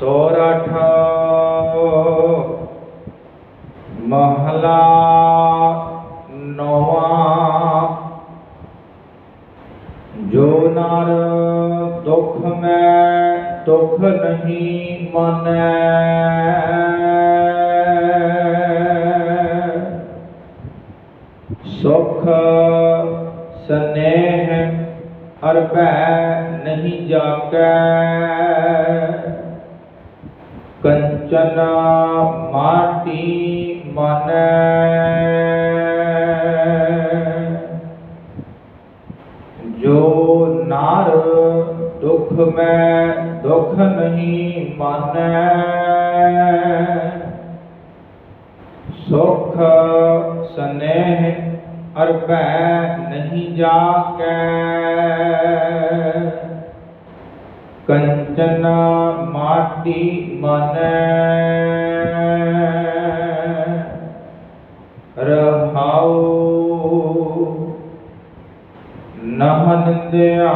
सोरठा। महला नवा। जो नर दुख में दुख नहीं मन। सुख, स्नेह हर पै नहीं जाके। ਕੰਚਨ ਮਾਟੀ ਮਨੈ ਜੋ ਨਾਰ ਦੁਖ ਮੈਂ ਦੁਖ ਨਹੀਂ ਮਾਨੈ ਸੁਖ ਸਨੇਹ ਅਰ ਭੈ ਨਹੀਂ कंचना माटी मन। रहाओ। नहन दया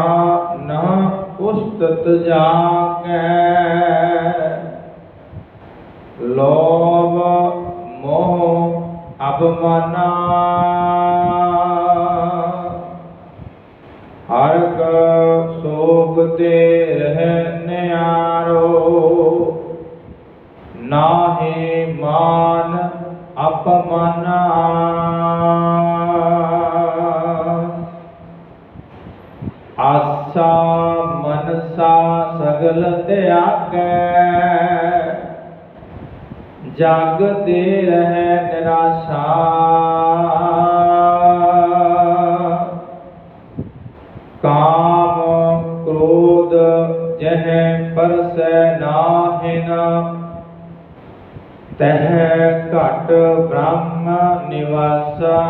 न पुस्तत जाके। लोभ मोह अब मना नाहे मान अपमाना। आशा मनसा सगल त्याग। जग दे रहे निराशा। काम, क्रोध जह परस नाहिना ਤਹ ਘਟ ਬ੍ਰਹਮ ਨਿਵਾਸਾ।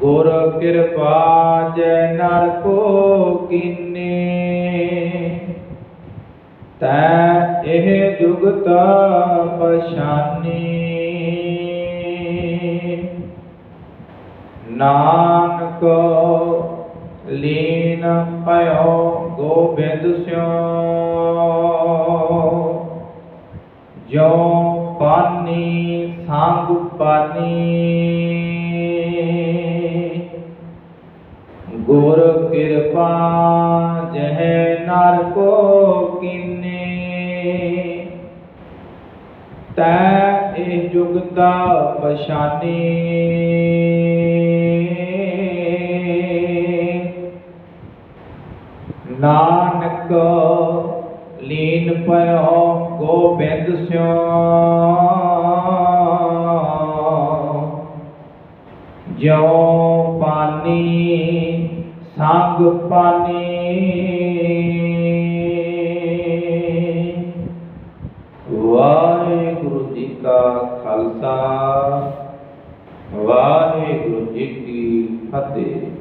ਗੁਰ ਕਿਰਪਾ ਜੈ ਨਰ ਕੋ ਕੀਨੇ। ਤੈ ਇਹ ਜੁਗਤ ਪਛਾਨੀ। ਨਾਨਕ ਲੀਨ ਭਇਓ ਗੋਬਿੰਦ ਸਿਓ। जो पानी सांग पानी गुर कृपा जह नर को किन्ने तय जुगता पशानी ਲੀਨ ਪਇਓ, ਗੋਬਿੰਦ ਸਿਓ। ਜਿਉ ਪਾਨੀ, ਸੰਗ ਪਾਨੀ। ਵਾਹਿਗੁਰੂ ਜੀ ਕਾ ਖਾਲਸਾ, ਵਾਹਿਗੁਰੂ ਜੀ ਕੀ ਫਤਿਹ।